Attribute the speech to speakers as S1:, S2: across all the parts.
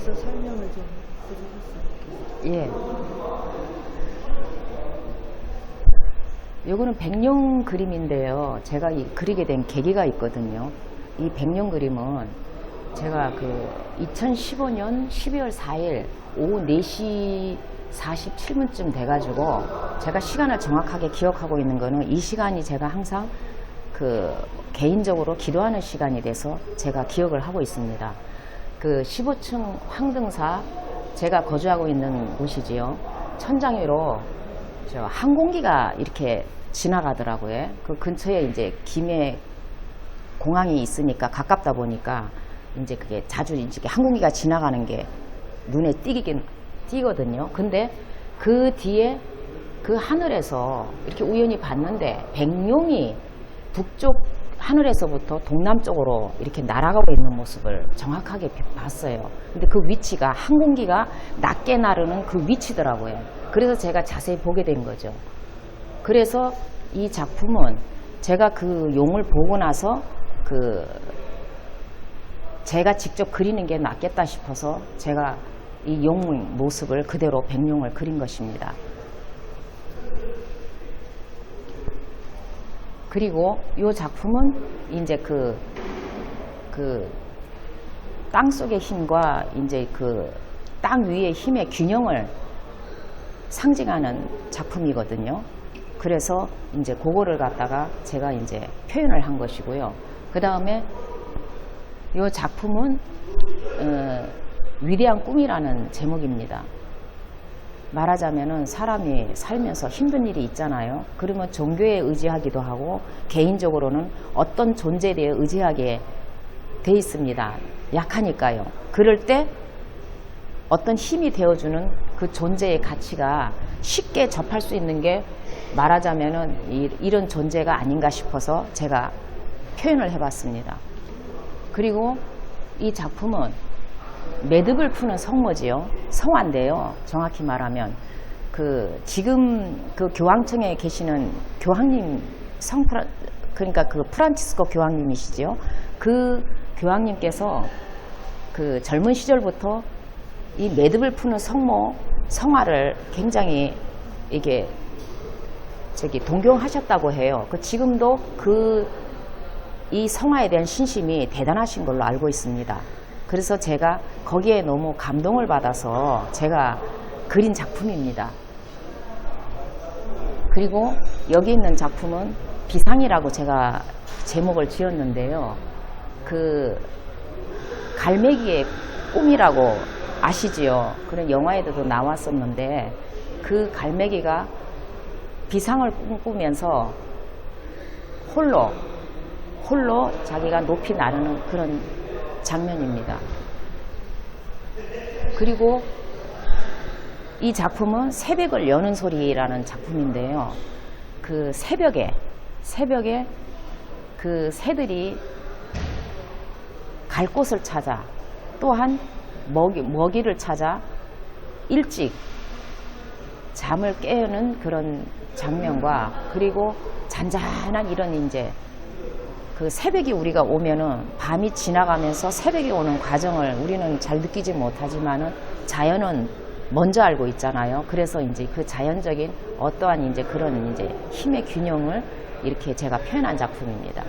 S1: 대해서 설명을 좀 해주셨어요.
S2: 예. 요거는 백룡 그림인데요. 제가 이 그리게 된 계기가 있거든요. 이 백룡 그림은 제가 그 2015년 12월 4일 오후 4시 47분쯤 돼가지고 제가 시간을 정확하게 기억하고 있는 거는 이 시간이 제가 항상 그 개인적으로 기도하는 시간이 돼서 제가 기억을 하고 있습니다. 그 15층 황등사 제가 거주하고 있는 곳이지요. 천장 위로 저 항공기가 이렇게 지나가더라고요. 그 근처에 이제 김해 공항이 있으니까 가깝다 보니까 이제 그게 자주 이제 항공기가 지나가는 게 눈에 띄긴 띄거든요. 근데 그 뒤에 그 하늘에서 이렇게 우연히 봤는데 백룡이 북쪽 하늘에서부터 동남쪽으로 이렇게 날아가고 있는 모습을 정확하게 봤어요. 근데 그 위치가 항 공기가 낮게 나르는 그 위치더라고요. 그래서 제가 자세히 보게 된 거죠. 그래서 이 작품은 제가 그 용을 보고 나서 그 제가 직접 그리는 게 낫겠다 싶어서 제가 이용 모습을 그대로 백룡을 그린 것입니다. 그리고 이 작품은 이제 그, 그, 땅 속의 힘과 이제 그 땅 위의 힘의 균형을 상징하는 작품이거든요. 그래서 이제 그거를 갖다가 제가 이제 표현을 한 것이고요. 그 다음에 이 작품은 어, 위대한 꿈이라는 제목입니다. 말하자면은 사람이 살면서 힘든 일이 있잖아요. 그러면 종교에 의지하기도 하고 개인적으로는 어떤 존재에 대해 의지하게 돼 있습니다. 약하니까요. 그럴 때 어떤 힘이 되어주는 그 존재의 가치가 쉽게 접할 수 있는 게 말하자면은 이, 이런 존재가 아닌가 싶어서 제가 표현을 해봤습니다. 그리고 이 작품은 매듭을 푸는 성모지요. 성화인데요. 정확히 말하면 그 지금 그 교황청에 계시는 교황님 성 프라 그러니까 그 프란치스코 교황님이시죠. 그 교황님께서 그 젊은 시절부터 이 매듭을 푸는 성모 성화를 굉장히 이게 저기 동경하셨다고 해요. 그 지금도 그 이 성화에 대한 신심이 대단하신 걸로 알고 있습니다. 그래서 제가 거기에 너무 감동을 받아서 제가 그린 작품입니다. 그리고 여기 있는 작품은 비상이라고 제가 제목을 지었는데요. 그 갈매기의 꿈이라고 아시지요? 그런 영화에도 나왔었는데 그 갈매기가 비상을 꿈꾸면서 홀로 홀로 자기가 높이 나르는 그런 장면입니다. 그리고 이 작품은 새벽을 여는 소리라는 작품인데요. 그 새벽에, 새벽에 그 새들이 갈 곳을 찾아 또한 먹이, 먹이를 찾아 일찍 잠을 깨우는 그런 장면과 그리고 잔잔한 이런 이제 그 새벽이 우리가 오면은 밤이 지나가면서 새벽이 오는 과정을 우리는 잘 느끼지 못하지만은 자연은 먼저 알고 있잖아요. 그래서 이제 그 자연적인 어떠한 이제 그런 이제 힘의 균형을 이렇게 제가 표현한 작품입니다.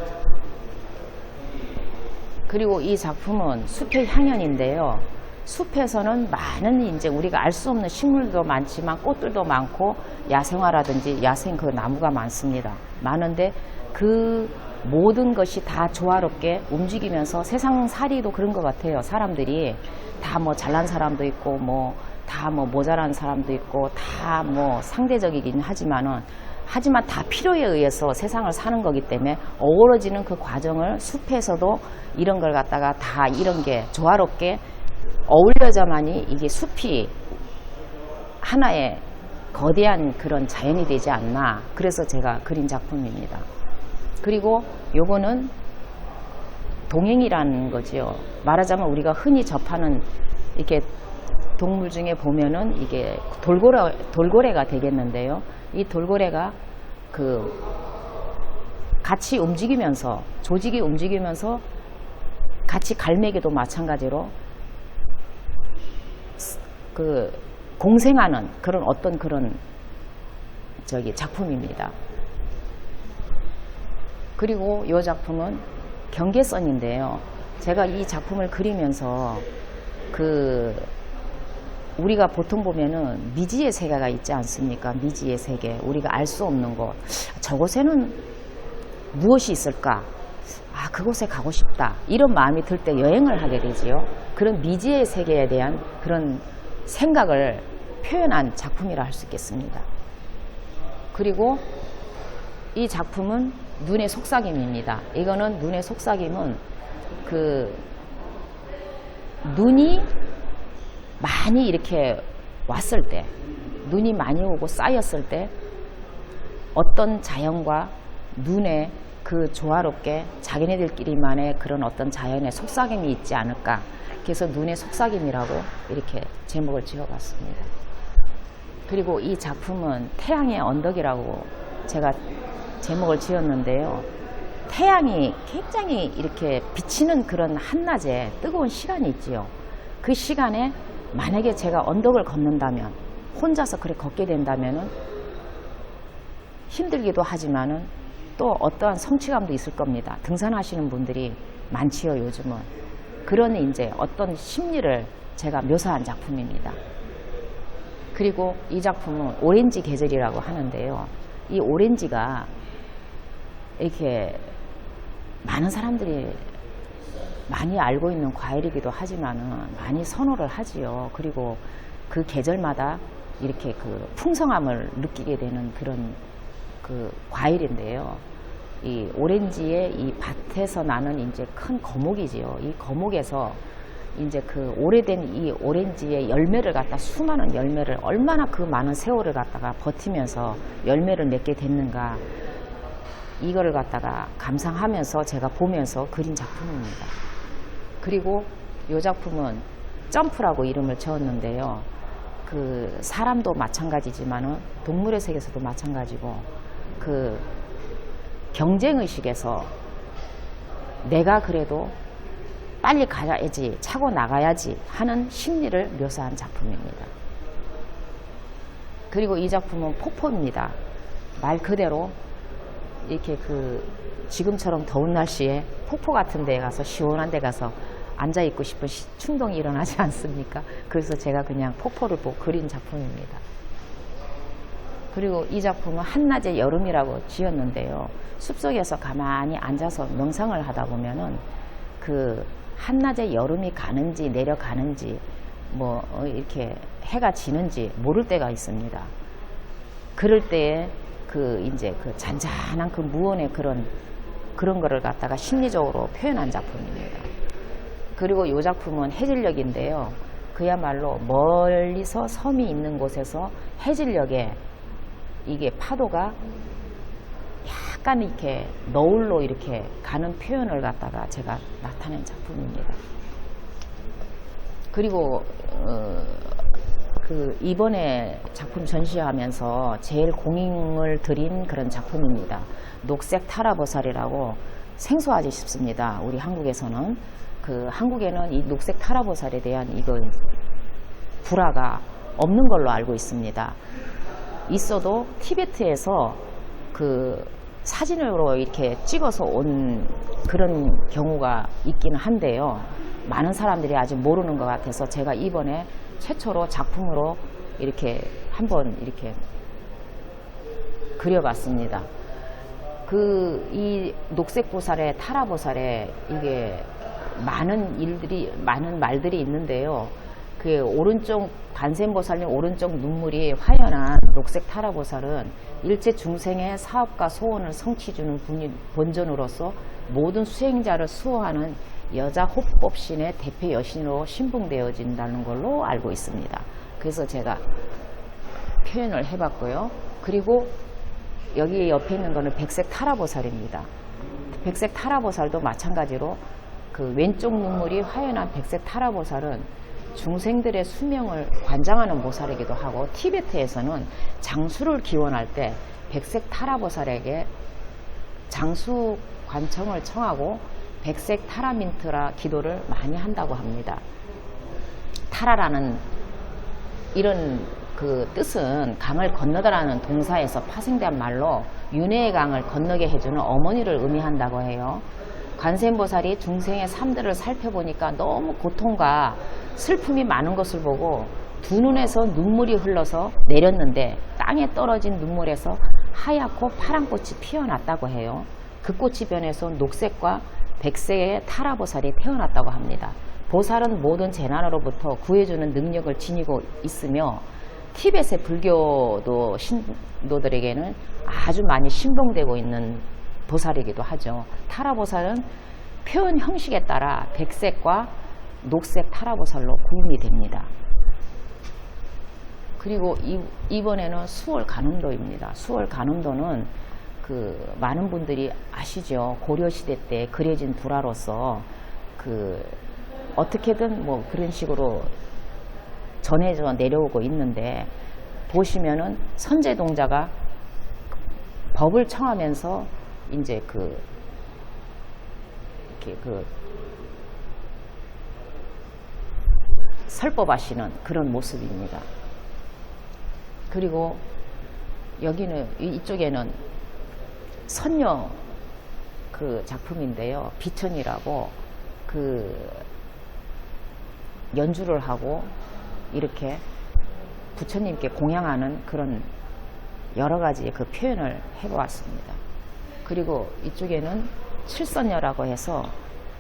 S2: 그리고 이 작품은 숲의 향연인데요. 숲에서는 많은 이제 우리가 알 수 없는 식물도 많지만 꽃들도 많고 야생화라든지 야생 그 나무가 많습니다. 많은데 그 모든 것이 다 조화롭게 움직이면서 세상 살이도 그런 것 같아요. 사람들이 다 뭐 잘난 사람도 있고 뭐 다 뭐 모자란 사람도 있고 다 뭐 상대적이긴 하지만은 하지만 다 필요에 의해서 세상을 사는 거기 때문에 어우러지는 그 과정을 숲에서도 이런 걸 갖다가 다 이런 게 조화롭게 어울려져만이 이게 숲이 하나의 거대한 그런 자연이 되지 않나 그래서 제가 그린 작품입니다. 그리고 요거는 동행이라는 거지요. 말하자면 우리가 흔히 접하는 이렇게 동물 중에 보면은 이게 돌고래, 돌고래가 되겠는데요. 이 돌고래가 그 같이 움직이면서 조직이 움직이면서 같이 갈매기도 마찬가지로 스- 그 공생하는 그런 어떤 그런 저기 작품입니다. 그리고 이 작품은 경계선인데요. 제가 이 작품을 그리면서 그 우리가 보통 보면은 미지의 세계가 있지 않습니까? 미지의 세계. 우리가 알 수 없는 곳. 저곳에는 무엇이 있을까? 아, 그곳에 가고 싶다. 이런 마음이 들 때 여행을 하게 되지요. 그런 미지의 세계에 대한 그런 생각을 표현한 작품이라 할 수 있겠습니다. 그리고 이 작품은 눈의 속삭임입니다. 이거는 눈의 속삭임은 그 눈이 많이 이렇게 왔을 때, 눈이 많이 오고 쌓였을 때 어떤 자연과 눈에 그 조화롭게 자기네들끼리만의 그런 어떤 자연의 속삭임이 있지 않을까. 그래서 눈의 속삭임이라고 이렇게 제목을 지어봤습니다. 그리고 이 작품은 태양의 언덕이라고 제가 제목을 지었는데요. 태양이 굉장히 이렇게 비치는 그런 한낮에 뜨거운 시간이 있지요. 그 시간에 만약에 제가 언덕을 걷는다면 혼자서 그래 걷게 된다면은 힘들기도 하지만은 또 어떠한 성취감도 있을 겁니다. 등산하시는 분들이 많지요, 요즘은. 그런 이제 어떤 심리를 제가 묘사한 작품입니다. 그리고 이 작품은 오렌지 계절이라고 하는데요. 이 오렌지가 이렇게 많은 사람들이 많이 알고 있는 과일이기도 하지만은 많이 선호를 하지요. 그리고 그 계절마다 이렇게 그 풍성함을 느끼게 되는 그런 그 과일인데요. 이 오렌지의 이 밭에서 나는 이제 큰 거목이지요. 이 거목에서 이제 그 오래된 이 오렌지의 열매를 갖다 수많은 열매를 얼마나 그 많은 세월을 갖다가 버티면서 열매를 맺게 됐는가 이거를 갖다가 감상하면서 제가 보면서 그린 작품입니다. 그리고 이 작품은 점프라고 이름을 지었는데요. 그 사람도 마찬가지지만은 동물의 세계에서도 마찬가지고 그 경쟁 의식에서 내가 그래도 빨리 가야지 차고 나가야지 하는 심리를 묘사한 작품입니다. 그리고 이 작품은 폭포입니다. 말 그대로 이렇게 그 지금처럼 더운 날씨에 폭포 같은 데 가서 시원한 데 가서 앉아 있고 싶은 시- 충동이 일어나지 않습니까? 그래서 제가 그냥 폭포를 보고 그린 작품입니다. 그리고 이 작품은 한낮의 여름이라고 지었는데요. 숲속에서 가만히 앉아서 명상을 하다 보면은 그 한낮의 여름이 가는지 내려가는지 뭐 어, 이렇게 해가 지는지 모를 때가 있습니다. 그럴 때에 그 이제 그 잔잔한 그 무언의 그런 그런 거를 갖다가 심리적으로 표현한 작품입니다. 그리고 이 작품은 해질녘인데요. 그야말로 멀리서 섬이 있는 곳에서 해질녘에 이게 파도가 약간 이렇게 너울로 이렇게 가는 표현을 갖다가 제가 나타낸 작품입니다. 그리고 어, 그 이번에 작품 전시하면서 제일 공임을 드린 그런 작품입니다. 녹색 타라보살이라고 생소하지 싶습니다. 우리 한국에서는 그 한국에는 이 녹색 타라보살에 대한 이거 불화가 없는 걸로 알고 있습니다. 있어도 티베트에서 그 사진으로 이렇게 찍어서 온 그런 경우가 있기는 한데요. 많은 사람들이 아직 모르는 것 같아서 제가 이번에 최초로 작품으로 이렇게 한번 이렇게 그려봤습니다. 그 이 녹색보살의 타라보살에 이게 많은 일들이 많은 말들이 있는데요. 그 오른쪽 관세음보살님 오른쪽 눈물이 화연한 녹색 타라보살은 일체 중생의 사업과 소원을 성취주는 본전으로서 모든 수행자를 수호하는 여자 호법신의 대표 여신으로 신봉되어진다는 걸로 알고 있습니다. 그래서 제가 표현을 해봤고요. 그리고 여기 옆에 있는 거는 백색 타라보살입니다. 백색 타라보살도 마찬가지로 그 왼쪽 눈물이 화연한 백색 타라보살은 중생들의 수명을 관장하는 보살이기도 하고 티베트에서는 장수를 기원할 때 백색 타라보살에게 장수 관청을 청하고 백색 타라민트라 기도를 많이 한다고 합니다. 타라라는 이런 그 뜻은 강을 건너다라는 동사에서 파생된 말로 윤회의 강을 건너게 해주는 어머니를 의미한다고 해요. 관세음보살이 중생의 삶들을 살펴보니까 너무 고통과 슬픔이 많은 것을 보고 두 눈에서 눈물이 흘러서 내렸는데 땅에 떨어진 눈물에서 하얗고 파란 꽃이 피어났다고 해요. 그 꽃이 변해서 녹색과 백색의 타라보살이 태어났다고 합니다. 보살은 모든 재난으로부터 구해주는 능력을 지니고 있으며 티벳의 불교도 신도들에게는 아주 많이 신봉되고 있는 보살이기도 하죠. 타라보살은 표현 형식에 따라 백색과 녹색 타라보살로 구분이 됩니다. 그리고 이, 이번에는 수월 간음도입니다. 수월 간음도는 그 많은 분들이 아시죠. 고려 시대 때 그려진 불화로서 그 어떻게든 뭐 그런 식으로 전해져 내려오고 있는데 보시면은 선제동자가 법을 청하면서 이제 그 이렇게 그 설법하시는 그런 모습입니다. 그리고 여기는 이- 이쪽에는 선녀 그 작품인데요. 비천이라고 그 연주를 하고 이렇게 부처님께 공양하는 그런 여러 가지 그 표현을 해보았습니다. 그리고 이쪽에는 칠선녀라고 해서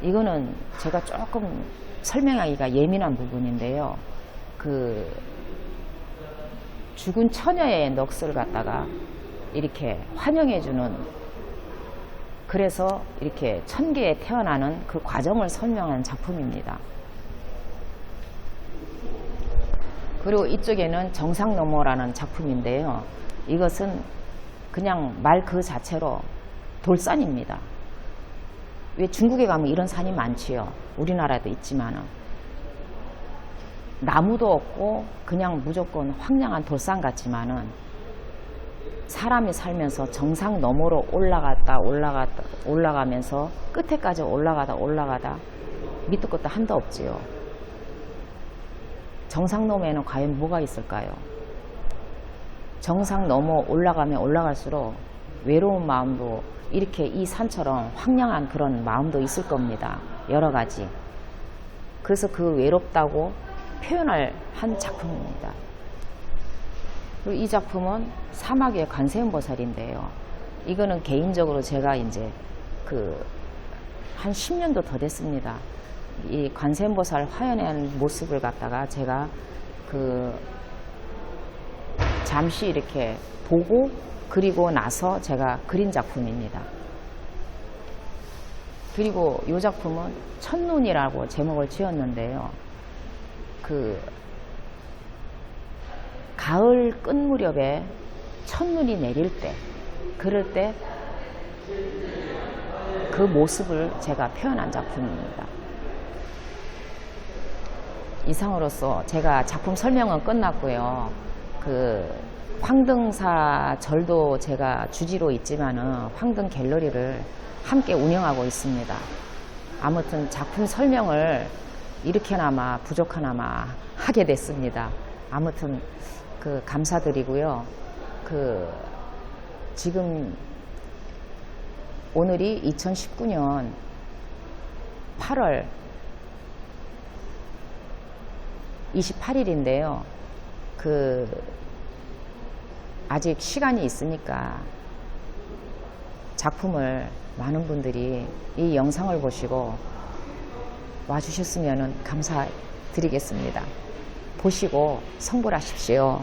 S2: 이거는 제가 조금 설명하기가 예민한 부분인데요. 그 죽은 처녀의 넋을 갖다가 이렇게 환영해주는 그래서 이렇게 천계에 태어나는 그 과정을 설명한 작품입니다. 그리고 이쪽에는 정상너머라는 작품인데요. 이것은 그냥 말 그 자체로 돌산입니다. 왜 중국에 가면 이런 산이 많지요. 우리나라도 있지만은. 나무도 없고 그냥 무조건 황량한 돌산 같지만은 사람이 살면서 정상 너머로 올라갔다 올라갔다 올라가면서 끝에까지 올라가다 올라가다 밑도 끝도 한도 없지요. 정상 너머에는 과연 뭐가 있을까요? 정상 넘어 올라가면 올라갈수록 외로운 마음도 이렇게 이 산처럼 황량한 그런 마음도 있을 겁니다. 여러 가지. 그래서 그 외롭다고 표현을 한 작품입니다. 그리고 이 작품은 사막의 관세음보살인데요. 이거는 개인적으로 제가 이제 그 한 10년도 더 됐습니다. 이 관세음보살 화연한 모습을 갖다가 제가 그 잠시 이렇게 보고 그리고 나서 제가 그린 작품입니다. 그리고 이 작품은 첫눈이라고 제목을 지었는데요. 그 가을 끝 무렵에 첫눈이 내릴 때 그럴 때 그 모습을 제가 표현한 작품입니다. 이상으로서 제가 작품 설명은 끝났고요. 그 황등사 절도 제가 주지로 있지만은 황등 갤러리를 함께 운영하고 있습니다. 아무튼 작품 설명을 이렇게나마 부족하나마 하게 됐습니다. 아무튼 그 감사드리고요. 그 지금 오늘이 2019년 8월 28일인데요. 그 아직 시간이 있으니까 작품을 많은 분들이 이 영상을 보시고 와주셨으면 감사드리겠습니다. 보시고 성불하십시오.